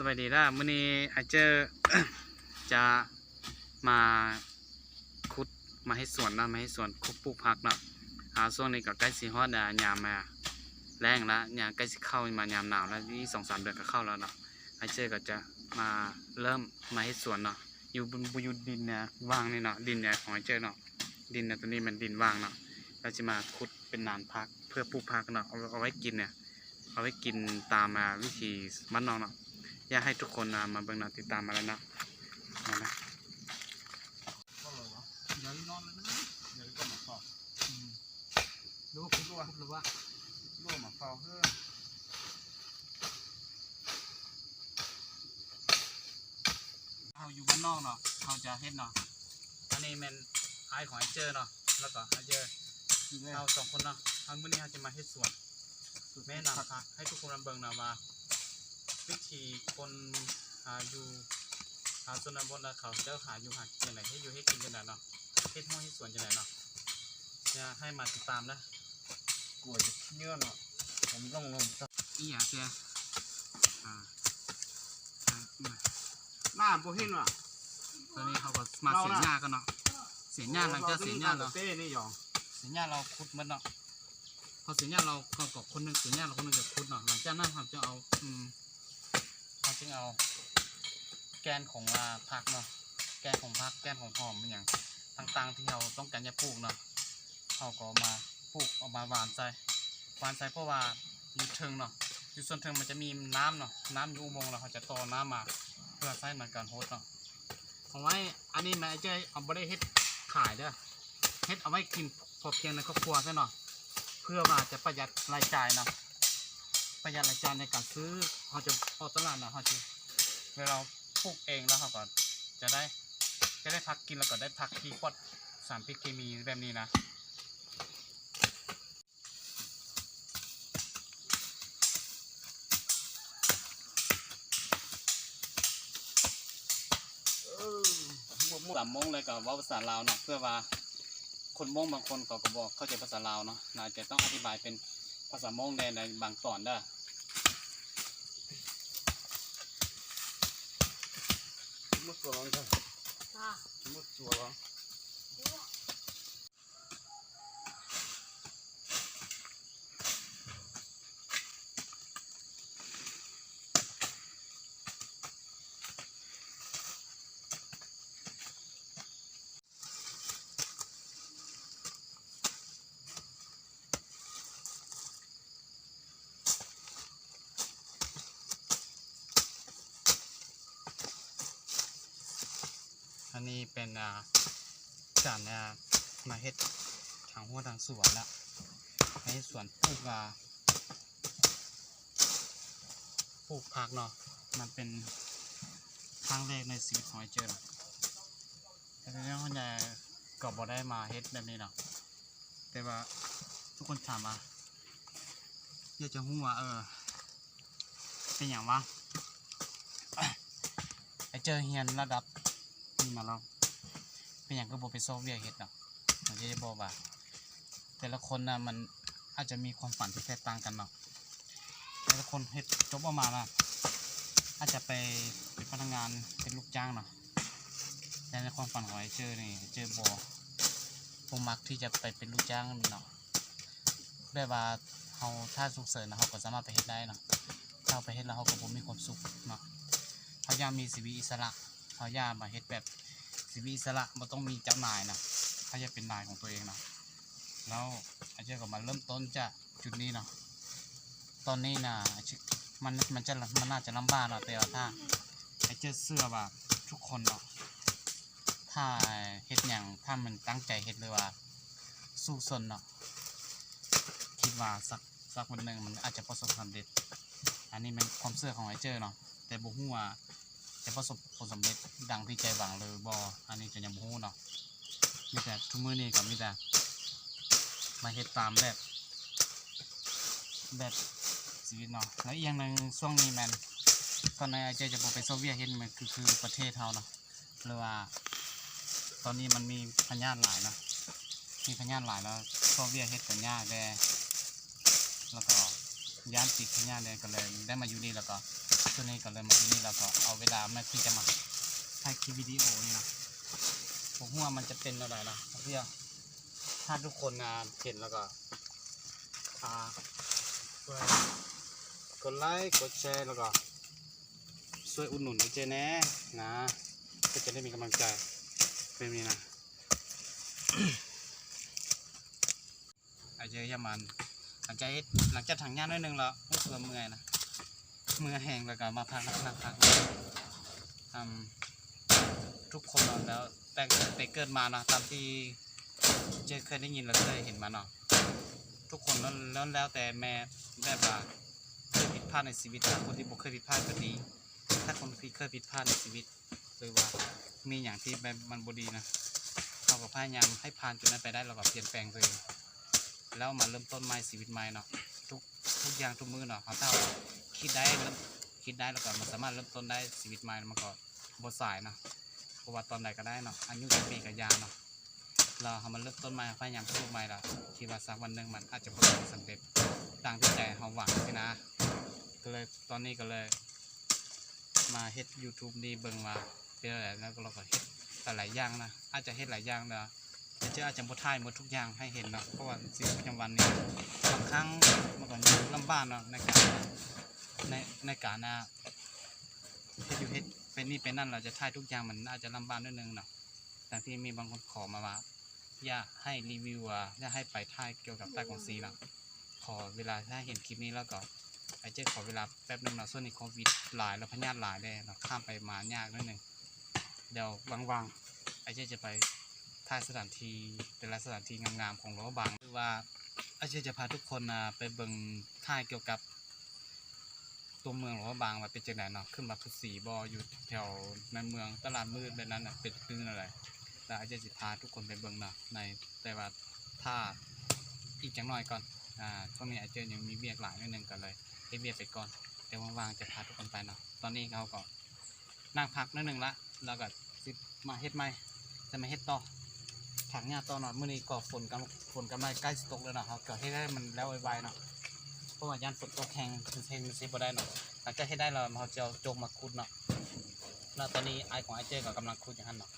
สวัสดีล่ะมื้อนี้อาเจอจะมาคุดมาให้สวนนะมาให้สวนคุดปลูกผักเนาะอาช่วงนี้ก็ใกล้สิฮอดอ่ายามมาแรงแล้วยามใกล้สิเข้ามายามหนาวแล้วนี่สองสามเดือนก็เข้าแล้วเนาะอาเจอก็จะมาเริ่มมาให้สวนเนาะอยู่บนบอยู่ดินเนี่ยว่างนี่เนาะดินเนี่ยของอาเจอเนาะดินเนี่ยตัวนี้มันดินว่างเนาะเราจะมาขุดเป็นนานพักเพื่อปลูกผักเนาะเอาเอาไว้กินเนี่ยเอาไว้กินตามมาวิธีบ้านนอกเนาะ อยากให้ทุกคนนะมาเบิ่งเนาะติดตามมาแล้วเนาะมานะเดี๋ยวนอนแล้วนะเดี๋ยวก็มาเฝ้าอืมรู้คุณรู้ว่ารู้ว่ารู้มาเฝ้าเฮ้อเอาอยู่บ้านนอกเนาะเขาจะเฮ็ดเนาะอันนี้เป็นไอ้ของไอ้เจอเนาะแล้วก็ไอ้เจอกินเลยเราสองคนเนาะทางมื้อนี้เราจะมาเฮ็ดสวนแม่นำค่ะให้ทุกคนมาเบิ่งเนาะว่า วิธีคนหาอยู่หาชนบทแล้วเขาจะหาอยู่หากินอะไรให้อยู่ให้กินกันได้เนาะเฮ็ดห้องเฮ็ดสวนจังไดเนาะจะให้มาติดตามนะกลัวจะเนื้อเนาะผมต้องลงสักอีหยังเสียอ่าอ่ามาหน้าบ่เห็นว่ะตอนนี้เขาก็มาเสียหญ้ากันเนาะเสียหญ้าหลังจากเสียหญ้าเราเต้นี่หยองเสียหญ้าเราขุดมันเนาะพอเสียหญ้าเราก็กคนหนึงเสียหญ้าเราคนหนึงจะขุดเนาะหลังจากนั้นเราจะเอาอืม เขาจึงเอาแกนของอ่าผักเนาะแกนของผักแกนของหอมมันอย่างต่างๆ ที่เราต้องการจะปลูกเนาะเขาก็มาปลูกเอามาหวานใส่หวานใส่เพราะว่าอยู่เทิงเนาะอยู่ส่วนเทิงมันจะมีน้ำเนาะน้ำอยู่อุโมงค์เราเขาจะต่อน้ำมาเพื่อใช้ในการโฮสเนาะเอาไว้อันนี้แม่จะเอาไปได้เฮ็ดขายเด้อเฮ็ดเอาไว้กินพอเพียงในครอบครัวซะเนาะเพื่อว่าจะประหยัดรายจ่ายเนาะ ประหยัดรายจ่ายในการซื้อเขาจะพอตลาดนาะเขาจะเวลาเราปลูกเองแล้วเขาก็จะได้จะได้พักกินแล้วก็ได้พักที่ปลอดสารพิษเคมีแบบนี้นะสามโมงเลยกับว่าภาษาลาวเนาะเพื่อว่าคนมงบางคนเขาก็บอกเข้าใจภาษาลาวเนาะน่าจะต้องอธิบายเป็น ภาษามงในในบางตอนเด้อหมดตัวแล้วจ้ะหมดตัวแอันนี้เป็นอ่าการอ่ามาเฮ็ดทางหัวทางสวนละให้สวนปลูกอ่าปลูกผักเนาะมันเป็นครั้งแรกในชีวิตของไอเจอเนาแต่ทีนี้เขาจะก็บ่ได้มาเฮ็ดแบบนี้เนาะแต่ว่าทุกคนถามมาอยากจะรู้ว่าเออเป็นอย่างวะไอเจอเฮียนระดับ นี่มาแล้วเป็นอย่างก็บอกเป็นโซเวียตเฮ็ดเนาะผมจะได้บอกว่า แต่ละคนนะมันอาจจะมีความฝันที่แตกต่างกันเนาะแต่ละคนเฮ็ดจบออกมาละอาจจะไปเป็นพนักงานเป็นลูกจ้างเนาะแต่ในความฝันของไอเจอนี่เจอบอผมมักที่จะไปเป็นลูกจ้างเนาะแบบว่าเขาถ้าสุกเสริญนะเขาก็สามารถไปเฮ็ดได้เนาะถ้าไปเฮ็ดแล้วเขาก็บ่มีความสุขเนาะเขายากมีชีวิตอิสระ เขายามาเฮ็ดแบบชีวิตอิสระบ่ต้องมีเจ้านายนะเขาอยากเป็นนายของตัวเองนะแล้วอาจารย์ก็มาเริ่มต้นจากจุดนี้เนาะตอนนี้นะอาจารย์มันมันจะมันน่าจะลำบากเนาะแต่ว่าถ้าไอ้เจ้าเสื้อว่าทุกคนเนาะถ้าเฮ็ดอย่างถ้ามันตั้งใจเฮ็ดเลยว่าสู้สนเนาะคิดว่าสักสักวันหนึ่งมันอาจจะประสบความสำเร็จ อันนี้เป็นความเชื่อของไอ้เจ้อเนาะแต่บ่ฮู้ว่า จะประสบผลสำเร็จดังที่ใจหวังหรือบ่อันนี้ก็ยังบู้เนาะมีแต่ทุกมือนี้ก็มีแต่มาเฮ็ดตามแบบ แบบชีวิตเนาะแล้วอีกอย่างหนึงช่วงนี้แมันตอนนั้อ้เจจะบ่ไปโซเวียตเฮ็ดมันคือคือประเทศเฮาเนาะหรือว่า ตอนนี้มันมีพยานหลายเนาะมีพยานหลายแล้วโซเวียตเฮ็ดกันยากแดแล้วก็ย่านติดพยานแดก็เลยได้มาอยู่นี่แล้วก็ ตัวนี้ก็เลยมาที่นี่เราก็เอาเวลามาที่จะมาถ่ายคลิปวิดีโอนี่นะผมว่ามันจะเป็นอะไรนะเพื่อถ้าทุกคนงานเห็นแล้วก็อ่าช่วยกดไลค์กดแชร์แล้วก็ช่วยอุดหนุนไอเจแน่นะก็จะได้มีกำลังใจเป็นนี้นะไอเจยามันหลังจากเฮ็ดหลังจากถังงานนิดนึงแล้วรู้สึกว่าเมื่อยนะ มือแห้งแล้วก็มาพักพักพักอืมทุกคนนอนแล้วแต่แต่เกิดมาเนาะตามที่เจเคยได้ยินแล้วเคยเห็นมาเนาะทุกคนนอนแล้วแล้วแต่แม่แบบว่าเคยผิดพลาดในชีวิตถ้าคนที่บ่เคยผิดพลาดก็ดี ถ้าคนที่เคยผิดพลาดในชีวิตหรือว่ามีอย่างที่แบบมันบ่ดีนะเราก็พยายามให้ผ่านจุดนั้นไปได้เราก็เปลี่ยนแปลงตัวเองแล้วมาเริ่มต้นใหม่ชีวิตใหม่เนาะทุกทุกอย่างทุกมือเนาะเขาเท่า คิดได้คิดได้แล้วก็มันสามารถเริ่มต้นได้ชีวิตใหม่มันก็บทสายเนาะเพราะว่าตอนใดก็ได้เนาะอายุจะปีกับยาเนาะเราทำมันเริ่มต้นใหม่พยายามสู้ใหม่ละคิดว่าสักวันหนึ่งมันอาจจะประสบสำเร็จต่างที่ใจเราหวังสินะ ก็เลยตอนนี้ก็เลย มาเฮ็ด YouTube ดีเบิ่งมาเป็นอะไรแล้วก็เราก็เฮ็ดแต่หลายอย่างนะอาจจะเฮ็ดหลายอย่างเนาะแต่เจ้าอาจจะบ่ทายหมดทุกอย่างให้เห็นเนาะเพราะว่าชีวิตประจำวันนี่บางครั้งมันก็ลำบากเนาะในการ ในในการนะเฮ็ดอยู่เฮ็ดเป็นนี่เป็นนั่นเราจะถ่ายทุกอย่างมันอาจจะลำบากนิดนึงเนาะแต่ที่มีบางคนขอมาว่าอย่าให้รีวิวอะอย่าให้ไปถ่ายเกี่ยวกับใต้กองซีเนาะขอเวลาถ้าเห็นคลิปนี้แล้วก็ไอเจ๊ขอเวลาแป๊บนึงเนาะส่วนนี้โควิดหลายแล้วพยาธิหลายเลยเนาะข้ามไปมายากนิดนึงเดี๋ยวว่างๆไอเจ๊จะไปถ่ายสถานที่แต่ละสถานที่งามๆของหลวงพระบางหรือว่าไอเจ๊จะพาทุกคนนะไปเบิ่งถ่ายเกี่ยวกับ ตัวเมืองหรือว่าบางมันเป็นจังไหนเนาะขึ้นมาคือสีบออยู่แถวในเมืองตลาดมืดแบบนั้นน่ะเป็นพื้นอะไรแต่อาจจะสิพาทุกคนไปเบิ่งเนาะในแต่ว่าถ้าอีกจังหน่อยก่อนอ่าช่วงนี้อาจจะยังมีเวียกหลายนิดนึงกันเลยให้เวียกไปก่อนเดี๋ยวว่างๆจะพาทุกคนไปเนาะตอนนี้เขาก็นั่งพักนิดนึงละแล้วก็สิมาเฮ็ดใหม่จะมาเฮ็ดต่อถังหญ้าต่อเนาะมื้อนี้ก็ฝนกำฝนกำลังใกล้สิตกแล้วเนาะเขาก็เฮ็ดให้มันแล้วไวๆเนาะ เพราะว่าย่านฝนตกแห้งคือแห้งมันสิบ่ได้เนาะหลังจากเฮ็ดได้เราเขาจะโจกมาขุดเนาะแล้วตอนนี้ไอของไอเจ้ก็กำลังขุดอย่างนั้นเนาะ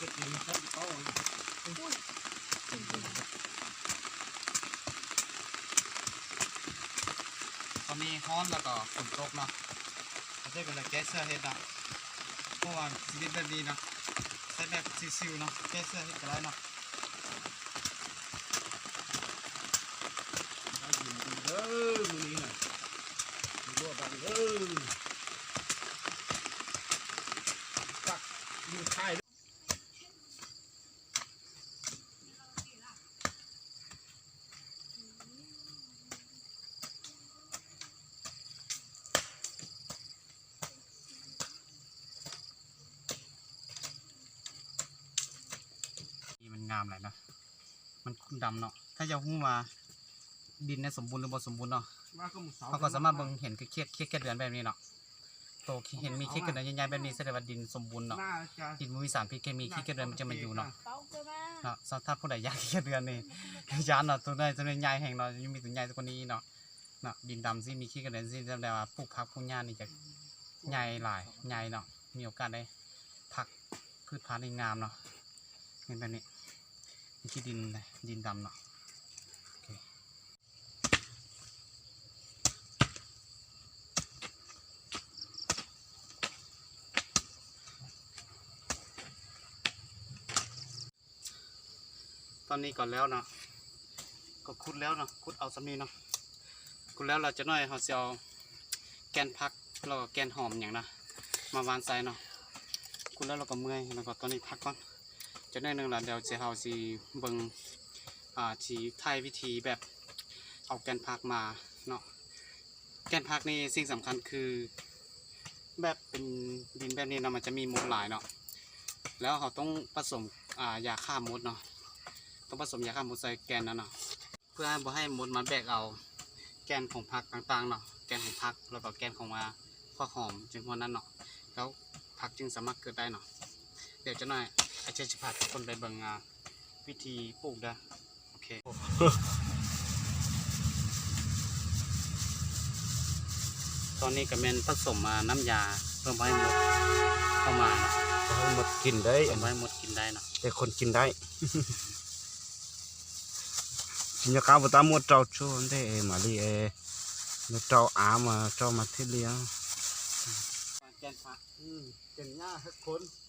ตอนนี้ฮ้อนแล้วก็ฝนตกเนาะไอเจ้ก็เลยแก้เสื้อเฮดนะเพราะว่าชีวิตแบบนี้นะใช้แบบซิวๆเนาะแก้เสื้อเฮดก็ได้เนาะได้ยินดีเด้อมื้อนี้น่ะมีรั่วดังเด้อตักดูท้าย นี่มันงามเลยนะมันคุ้นดำเนาะถ้าจะหู้ว่าดินเนี่ยสมบูรณ์หรือบ่สมบูรณ์เนาะมาก็มื้อเช้าเขาก็สามารถเบิ่งเห็นคือเคียดเคียดแค่เดือนแบบนี้เนาะโตเห็นมีเคียดแค่เดือนใหญ่ๆแบบนี้แสดงว่าดินสมบูรณ์เนาะหน้าจะดินบ่มีสารพิษเคมีเคียดแค่เดือนมันจะมาอยู่เนาะ Tao cơ mà. เนาะถ้าผู้ใดอยากเคียดเดือนนี่ยานเนาะตัวใดตัวใหญ่แห่งเนาะยังมีตัวใหญ่ตัวนี้เนาะเนาะดินดำสิมีเคียดแค่เดือนสิแสดงว่าปลูกผักปลูกหญ้านี่จะใหญ่หลายใหญ่เนาะมีโอกาสได้ผักพืชพันธุ์ได้งามเนาะนี่แบบนี้ นี่ดินนะดินดำเนาะตอนนี้ก่อนแล้วเนาะก็คุดแล้วเนาะคุดเอาสำนีเนาะคุดแล้วเราจะน้อยเราจะเอาแกนพักแล้วก็แกนหอมอย่างนะมาวานใส่เนาะคุณแล้วเราก็เมื่อยแล้วก็ตอนนี้พักก่อน จะได้นึ่งละเดี๋ยวจะเฮาสิเบิงอ่าสีไทยวิธีแบบเอาแกนพักมาเนาะแกนพักนี่สิ่งสำคัญคือ แบบเป็นดินแบบนี้เนาะมันจะมีมดหลายเนาะแล้วเขาต้องผสมอ่ายาฆ่ามดเนาะต้องผสมยาฆ่ามดใส่แกนนั้นเนาะเพื่อบ่ให้มดมันแบกเอาแกนของผักต่างๆเนาะแกนของผักแล้วก็แกนของว่าข้าวหอมจึงพวกนั้นเนาะแล้วผักจึงสามารถเกิดได้เนาะเดี๋ยวจะหน่อย อาจารย์จะพาทุกคนไปเบิ่งอ่าวิธีปลูกเด้อโอเคตอนนี้ก็แม่นผสมมาน้ำยาเพิ่มให้หมดเข้ามาเนาะให้หมดกินได้เพิ่มให้หมดกินได้เนาะแต่คนกินได้ nhà cá của ta mua trâu chua thế mà đi ê nó trâu á mà trâu mà thiết liếng แกนผักอืมเป็นหญ้าให้คนต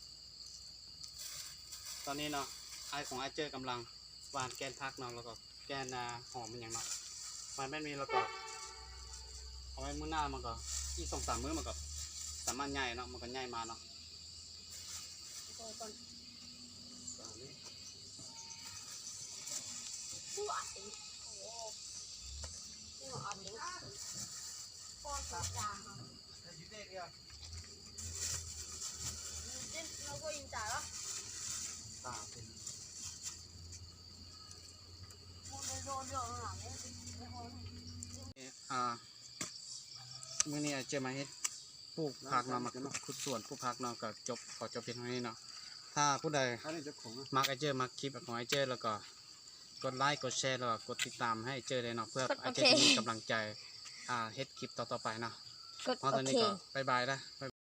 อนนี้เนาะไอของไอเจอกำลังหวานแกนผักเนาะแล้วก็แกนนาหอมมันอย่างเนาะมันไม่มีแล้วก็เอาไว้มื้อหน้ามันก็อีกสองสามมื้อมันก็สามารถใหญ่เนาะมันก็ใหญ่มาเนาะ ตาเป็นอ่ามื้อนี้อาจจะมาเฮ็ดปลูกผักเนาะมาขุดสวนปลูกผักเนาะก็จบขอจบเพียงเท่านี้เนาะถ้าผู้ใดอันนี้เจ้าของมักไอเจอมักคลิปของไอเจอแล้วก็กดไลค์กดแชร์แล้วก็กดติดตามให้ไอเจอเลยเนาะเพื่อกดไอโอเจเคจะมีกำลังใจอ่าเฮ็ดคลิปต่อๆไปเนาะกดเพราะโอตอนนี้เคก็บายบายนะบ๊าย